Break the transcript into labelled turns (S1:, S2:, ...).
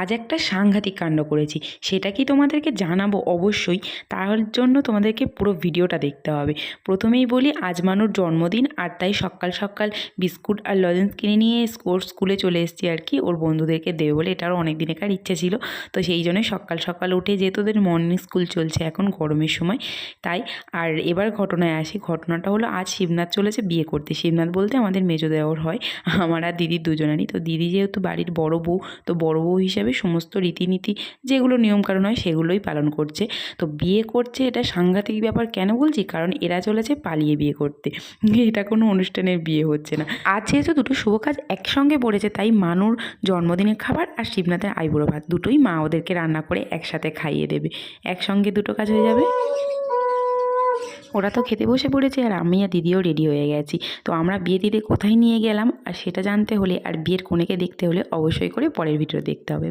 S1: আজ একটা সাংঘাতিক কাণ্ড করেছি। সেটা কি তোমাদেরকে জানাব? অবশ্যই। তার জন্য তোমাদেরকে পুরো ভিডিওটা দেখতে হবে। প্রথমেই বলি, আজ মানুর জন্মদিন, আর তাই সকাল সকাল বিস্কুট আর লজেন্স কিনে নিয়ে স্কোর স্কুলে চলে এসেছি আর কি। ওর বন্ধুদেরকে দেবে বলে এটারও অনেক দিনেকার ইচ্ছে ছিল। তো সেই জন্যই সকাল সকাল উঠে যেহেতু ওদের মর্নিং স্কুল চলছে এখন গরমের সময়, তাই আর এবার ঘটনায় আসি। ঘটনাটা হলো, আজ শিবনাথ চলেছে বিয়ে করতে। শিবনাথ বলতে আমাদের মেজো দেওয়ার হয়। আমার আর দিদির দুজনেরই। তো দিদি যেহেতু বাড়ির বড় বউ, তো বড় বউ হিসাবে সমস্ত রীতিনীতি যেগুলো নিয়মকানুন হয় সেগুলোই পালন করছে। তো বিয়ে করছে এটা সাংঘাতিক ব্যাপার কেন বলছি? কারণ এরা চলেছে পালিয়ে বিয়ে করতে। এটা কোনো অনুষ্ঠানের বিয়ে হচ্ছে না। আজ যেহেতু দুটো শুভ কাজ একসঙ্গে পড়েছে, তাই মানুর জন্মদিনের খাবার আর শিবনাথের আইবুড়ো ভাত দুটোই মা ওদেরকে রান্না করে একসাথে খাইয়ে দেবে। একসঙ্গে দুটো কাজ হয়ে যাবে। ওরা তো খেতে বসে পড়েছে আর আমি আর দিদিও রেডি হয়ে গেছি। তো আমরা বিয়ে দিতে কোথায় নিয়ে গেলাম? আর সেটা জানতে হলে আর বিয়ের কনেকে দেখতে হলে অবশ্যই করে পরের ভিডিও দেখতে হবে।